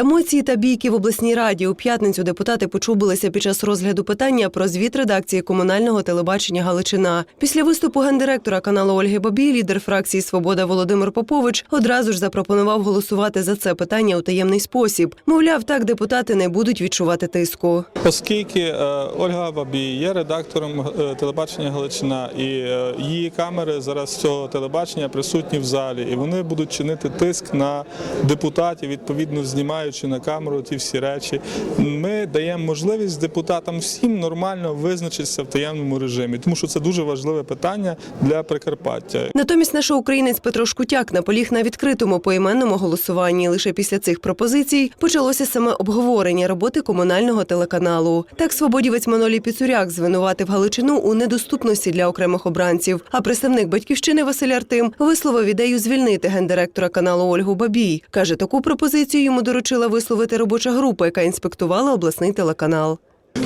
Емоції та бійки в обласній раді у п'ятницю депутати почубилися під час розгляду питання про звіт редакції комунального телебачення Галичина. Після виступу гендиректора каналу Ольги Бабій, лідер фракції Свобода Володимир Попович одразу ж запропонував голосувати за це питання у таємний спосіб. Мовляв, так депутати не будуть відчувати тиску. Оскільки е, Ольга Бабій є редактором е, телебачення Галичина, і е, її камери зараз цього телебачення присутні в залі, і вони будуть чинити тиск на депутатів, відповідно знімаючи на камеру ті всі речі. Ми даємо можливість депутатам всім нормально визначитися в таємному режимі, тому що це дуже важливе питання для Прикарпаття. Натомість наш українець Петро Шкутяк наполіг на відкритому поіменному голосуванні. Лише після цих пропозицій почалося саме обговорення роботи комунального телеканалу. Так, свободівець Манолій Піцуряк звинуватив Галичину у недоступності для окремих обранців. А представник батьківщини Василь Артим висловив ідею звільнити гендиректора каналу Ольгу Бабій. каже, таку пропозицію йому доручила висловити робоча група, яка інспектувала обласний телеканал.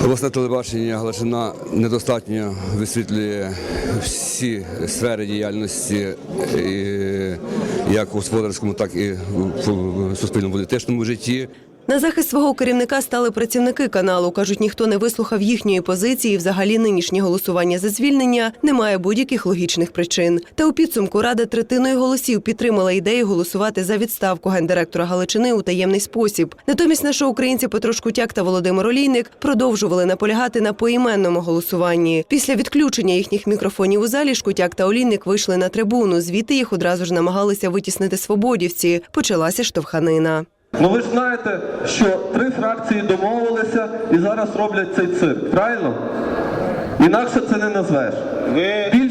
Обласне телебачення Галичина недостатньо висвітлює всі сфери діяльності як у господарському, так і в суспільному політичному житті. На захист свого керівника стали працівники каналу. кажуть, ніхто не вислухав їхньої позиції. Взагалі нинішнє голосування за звільнення не має будь-яких логічних причин. Та у підсумку рада третиною голосів підтримала ідею голосувати за відставку гендиректора Галичини у таємний спосіб. Натомість наші українці Петро Шкутяк та Володимир Олійник продовжували наполягати на поіменному голосуванні. Після відключення їхніх мікрофонів у залі Шкутяк та Олійник вийшли на трибуну. Звідти їх одразу ж намагалися витіснити свободівці. Почалася штовханина. Ну ви ж знаєте, що три фракції домовилися і зараз роблять цей цирк, правильно? Інакше це не назвеш.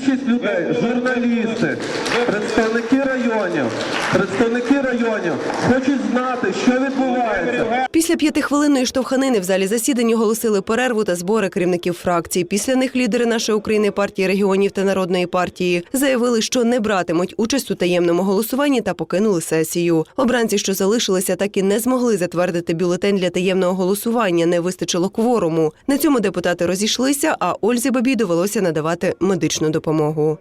Більшість людей, журналісти, представники районів, представники районів хочуть знати, що відбувається. Після п'ятихвилинної штовханини в залі засідань оголосили перерву та збори керівників фракцій. Після них лідери нашої України партії регіонів та народної партії заявили, що не братимуть участь у таємному голосуванні та покинули сесію. Обранці, що залишилися, так і не змогли затвердити бюлетень для таємного голосування. Не вистачило кворуму. На цьому депутати розійшлися, а Ользі Бабі довелося надавати медичну допомогу.